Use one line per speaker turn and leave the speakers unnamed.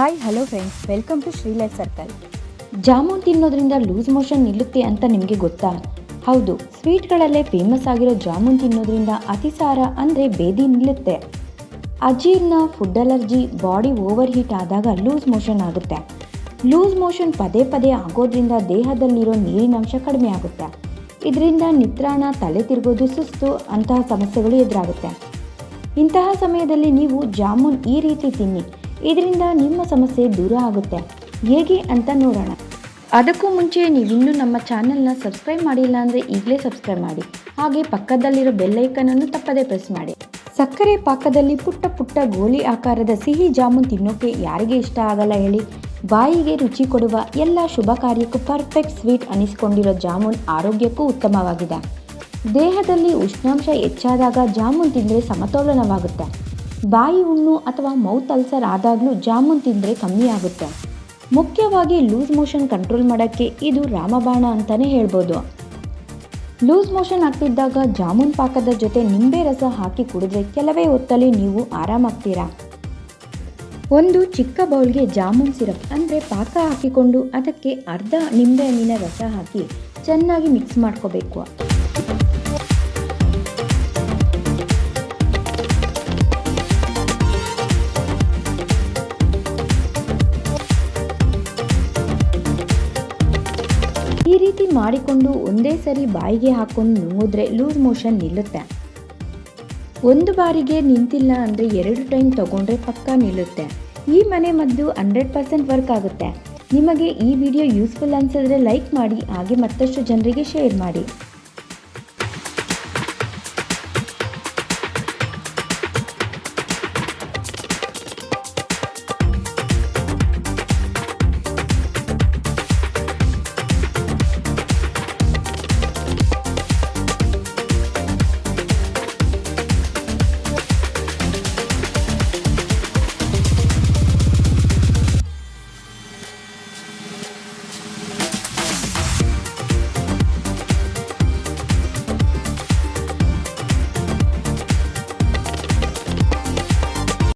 Hi hello friends welcome to Shri life circle
jamun ತಿನ್ನೋದ್ರಿಂದ loose motion ನಿಲ್ಲುತ್ತೆ ಅಂತ ನಿಮಗೆ ಗೊತ್ತಾ? ಹೌದು ಸ್ವೀಟ್ಗಳಲ್ಲೇ ಫೇಮಸ್ ಆಗಿರೋ ಜಾಮೂನ್ ತಿನ್ನೋದ್ರಿಂದ ಅತಿಸಾರ ಅಂದರೆ ಬೇದಿ ನಿಲ್ಲುತ್ತೆ. ಅಜೀರ್ಣ food allergy body over heat ಆದಾಗ ಲೂಸ್ ಮೋಷನ್ ಆಗುತ್ತೆ. ಲೂಸ್ ಮೋಷನ್ ಪದೇ ಪದೇ ಆಗೋದ್ರಿಂದ ದೇಹದಲ್ಲಿರೋ ನೀರಿನಂಶ ಕಡಿಮೆ ಆಗುತ್ತೆ. ಇದರಿಂದ ನಿತ್ರಾಣ ತಲೆ ತಿರುಗೋದು ಸುಸ್ತು ಅಂತಹ ಸಮಸ್ಯೆಗಳು ಎದುರಾಗುತ್ತೆ. ಇಂತಹ ಸಮಯದಲ್ಲಿ ನೀವು ಜಾಮೂನ್ ಈ ರೀತಿ ತಿನ್ನಿ. ಇದರಿಂದ ನಿಮ್ಮ ಸಮಸ್ಯೆ ದೂರ ಆಗುತ್ತೆ. ಹೇಗೆ ಅಂತ ನೋಡೋಣ. ಅದಕ್ಕೂ ಮುಂಚೆ ನೀವಿನ್ನೂ ನಮ್ಮ ಚಾನೆಲ್ನ ಸಬ್ಸ್ಕ್ರೈಬ್ ಮಾಡಿಲ್ಲ ಅಂದರೆ ಈಗಲೇ ಸಬ್ಸ್ಕ್ರೈಬ್ ಮಾಡಿ. ಹಾಗೆ ಪಕ್ಕದಲ್ಲಿರೋ ಬೆಲ್ಲೈಕನನ್ನು ತಪ್ಪದೇ ಪ್ರೆಸ್ ಮಾಡಿ. ಸಕ್ಕರೆ ಪಾಕದಲ್ಲಿ ಪುಟ್ಟ ಪುಟ್ಟ ಗೋಲಿ ಆಕಾರದ ಸಿಹಿ ಜಾಮೂನ್ ತಿನ್ನೋಕೆ ಯಾರಿಗೆ ಇಷ್ಟ ಆಗಲ್ಲ ಹೇಳಿ. ಬಾಯಿಗೆ ರುಚಿ ಕೊಡುವ ಎಲ್ಲ ಶುಭ ಕಾರ್ಯಕ್ಕೂ ಪರ್ಫೆಕ್ಟ್ ಸ್ವೀಟ್ ಅನಿಸಿಕೊಂಡಿರೋ ಜಾಮೂನ್ ಆರೋಗ್ಯಕ್ಕೂ ಉತ್ತಮವಾಗಿದೆ. ದೇಹದಲ್ಲಿ ಉಷ್ಣಾಂಶ ಹೆಚ್ಚಾದಾಗ ಜಾಮೂನ್ ತಿಂದರೆ ಸಮತೋಲನವಾಗುತ್ತೆ. ಬಾಯಿ ಹುಣ್ಣು ಅಥವಾ ಮೌತ್ ಅಲ್ಸರ್ ಆದಾಗಲೂ ಜಾಮೂನ್ ತಿಂದರೆ ಕಮ್ಮಿ ಆಗುತ್ತೆ. ಮುಖ್ಯವಾಗಿ ಲೂಸ್ ಮೋಷನ್ ಕಂಟ್ರೋಲ್ ಮಾಡೋಕ್ಕೆ ಇದು ರಾಮಬಾಣ ಅಂತಲೇ ಹೇಳ್ಬೋದು. ಲೂಸ್ ಮೋಷನ್ ಆಗ್ತಿದ್ದಾಗ ಜಾಮೂನ್ ಪಾಕದ ಜೊತೆ ನಿಂಬೆ ರಸ ಹಾಕಿ ಕುಡಿದ್ರೆ ಕೆಲವೇ ಹೊತ್ತಲ್ಲಿ ನೀವು ಆರಾಮಾಗ್ತೀರಾ? ಒಂದು ಚಿಕ್ಕ ಬೌಲ್ಗೆ ಜಾಮೂನ್ ಸಿರಪ್ ಅಂದರೆ ಪಾಕ ಹಾಕಿಕೊಂಡು ಅದಕ್ಕೆ ಅರ್ಧ ನಿಂಬೆ ಹಣ್ಣಿನ ರಸ ಹಾಕಿ ಚೆನ್ನಾಗಿ ಮಿಕ್ಸ್ ಮಾಡ್ಕೋಬೇಕು. ರೀತಿ ಮಾಡಿಕೊಂಡು ಒಂದೇ ಸರಿ ಬಾಯಿಗೆ ಹಾಕೊಂಡು ನುಂಗಿದ್ರೆ ಲೂಸ್ ಮೋಷನ್ ನಿಲ್ಲುತ್ತೆ. ಒಂದು ಬಾರಿಗೆ ನಿಂತಿಲ್ಲ ಅಂದರೆ ಎರಡು ಟೈಮ್ ತಗೊಂಡ್ರೆ ಪಕ್ಕಾ ನಿಲ್ಲುತ್ತೆ. ಈ ಮನೆ ಮದ್ದು ಹಂಡ್ರೆಡ್ ಪರ್ಸೆಂಟ್ ವರ್ಕ್ ಆಗುತ್ತೆ. ನಿಮಗೆ ಈ ವಿಡಿಯೋ ಯೂಸ್ಫುಲ್ ಅನಿಸಿದ್ರೆ ಲೈಕ್ ಮಾಡಿ, ಹಾಗೆ ಮತ್ತಷ್ಟು ಜನರಿಗೆ ಶೇರ್ ಮಾಡಿ.